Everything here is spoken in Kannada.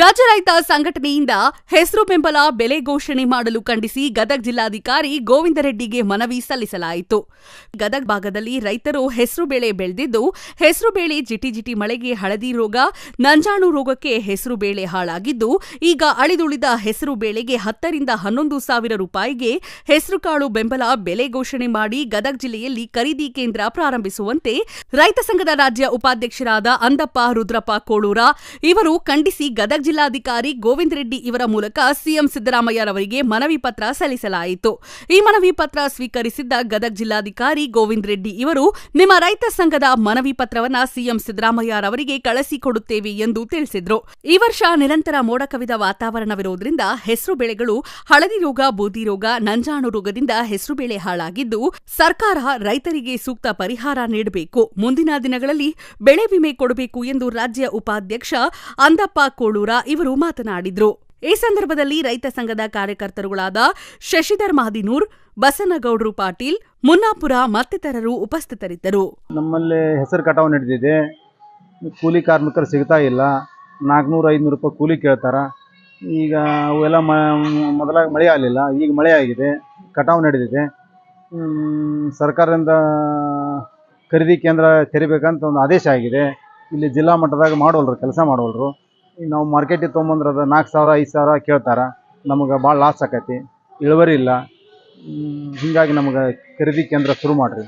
ರಾಜ್ಯ ರೈತ ಸಂಘಟನೆಯಿಂದ ಹೆಸರು ಬೆಂಬಲ ಬೆಲೆ ಘೋಷಣೆ ಮಾಡಲು ಖಂಡಿಸಿ ಗದಗ ಜಿಲ್ಲಾಧಿಕಾರಿ ಗೋವಿಂದ ರೆಡ್ಡಿಗೆ ಮನವಿ ಸಲ್ಲಿಸಲಾಯಿತು. ಗದಗ ಭಾಗದಲ್ಲಿ ರೈತರು ಹೆಸರು ಬೇಳೆ ಬೆಳೆದಿದ್ದು, ಹೆಸರು ಬೇಳೆ ಜಿಟಿ ಜಿಟಿ ಮಳೆಗೆ ಹಳದಿ ರೋಗ, ನಂಜಾಣು ರೋಗಕ್ಕೆ ಹೆಸರು ಬೇಳೆ ಹಾಳಾಗಿದ್ದು, ಈಗ ಅಳಿದುಳಿದ ಹೆಸರು ಬೇಳೆಗೆ ಹತ್ತರಿಂದ ಹನ್ನೊಂದು ಸಾವಿರ ರೂಪಾಯಿಗೆ ಹೆಸರುಕಾಳು ಬೆಂಬಲ ಬೆಲೆ ಘೋಷಣೆ ಮಾಡಿ ಗದಗ ಜಿಲ್ಲೆಯಲ್ಲಿ ಖರೀದಿ ಕೇಂದ್ರ ಪ್ರಾರಂಭಿಸುವಂತೆ ರೈತ ಸಂಘದ ರಾಜ್ಯ ಉಪಾಧ್ಯಕ್ಷರಾದ ಅಂದಪ್ಪ ರುದ್ರಪ್ಪ ಕೋಳೂರ, ಇವರು ಖಂಡಿಸಿ ಗದಗ ಜಿಲ್ಲಾಧಿಕಾರಿ ಗೋವಿಂದ ರೆಡ್ಡಿ ಇವರ ಮೂಲಕ ಸಿಎಂ ಸಿದ್ದರಾಮಯ್ಯರವರಿಗೆ ಮನವಿ ಪತ್ರ ಸಲ್ಲಿಸಲಾಯಿತು. ಈ ಮನವಿ ಪತ್ರ ಸ್ವೀಕರಿಸಿದ್ದ ಗದಗ ಜಿಲ್ಲಾಧಿಕಾರಿ ಗೋವಿಂದ ರೆಡ್ಡಿ ಇವರು, ನಿಮ್ಮ ರೈತ ಸಂಘದ ಮನವಿ ಪತ್ರವನ್ನ ಸಿಎಂ ಸಿದ್ದರಾಮಯ್ಯರವರಿಗೆ ಕಳಿಸಿಕೊಡುತ್ತೇವೆ ಎಂದು ತಿಳಿಸಿದ್ರು. ಈ ವರ್ಷ ನಿರಂತರ ಮೋಡ ಕವಿದ ವಾತಾವರಣವಿರುವುದರಿಂದ ಹೆಸರು ಬೆಳೆಗಳು, ಹಳದಿ ರೋಗ, ಬೂದಿ ರೋಗ, ನಂಜಾಣು ರೋಗದಿಂದ ಹೆಸರು ಬೆಳೆ ಹಾಳಾಗಿದ್ದು, ಸರ್ಕಾರ ರೈತರಿಗೆ ಸೂಕ್ತ ಪರಿಹಾರ ನೀಡಬೇಕು. ಮುಂದಿನ ದಿನಗಳಲ್ಲಿ ಬೆಳೆ ವಿಮೆ ಕೊಡಬೇಕು ಎಂದು ರಾಜ್ಯ ಉಪಾಧ್ಯಕ್ಷ ಅಂದಪ್ಪ ಕೋಳೂರ ಇವರು ಮಾತನಾಡಿದ್ರು. ಈ ಸಂದರ್ಭದಲ್ಲಿ ರೈತ ಸಂಘದ ಕಾರ್ಯಕರ್ತರುಗಳಾದ ಶಶಿಧರ್ ಮಹದಿನೂರ್, ಬಸನಗೌಡ್ರು ಪಾಟೀಲ್, ಮುನ್ನಾಪುರ ಮತ್ತಿತರರು ಉಪಸ್ಥಿತರಿದ್ದರು. ನಮ್ಮಲ್ಲಿ ಹೆಸರು ಕಟಾವು ನಡೆದಿದೆ ಕೂಲಿ ಕಾರ್ಮಿಕರು ಸಿಗ್ತಾ ಇಲ್ಲ. ನಾಲ್ಕುನೂರು, ಐದುನೂರು ರೂಪಾಯಿ ಕೂಲಿ ಕೇಳ್ತಾರ? ಈಗ ಅವೆಲ್ಲ ಮೊದಲಾಗಿ ಮಳೆ ಆಗಲಿಲ್ಲ. ಈಗ ಮಳೆ ಆಗಿದೆ. ಕಟಾವು ನಡೆದಿದೆ ಸರ್ಕಾರದಿಂದ ಖರೀದಿ ಕೇಂದ್ರ ತೆರಿಬೇಕಂತ ಒಂದು ಆದೇಶ ಆಗಿದೆ. ಇಲ್ಲಿ ಜಿಲ್ಲಾ ಮಟ್ಟದಾಗ ಮಾಡೋಲ್ರು, ಕೆಲಸ ಮಾಡೋಲ್ರು. ಈಗ ನಾವು ಮಾರ್ಕೆಟಿಗೆ ತೊಗೊಂಬಂದ್ರೆ ಅದು ನಾಲ್ಕು ಸಾವಿರ, ಐದು ಸಾವಿರ ಕೇಳ್ತಾರೆ. ನಮಗೆ ಭಾಳ ಲಾಸ್ ಆಕೈತಿ. ಇಳುವರಿ ಇಲ್ಲ. ಹೀಗಾಗಿ ನಮಗೆ ಖರೀದಿ ಕೇಂದ್ರ ಶುರು ಮಾಡಿರಿ.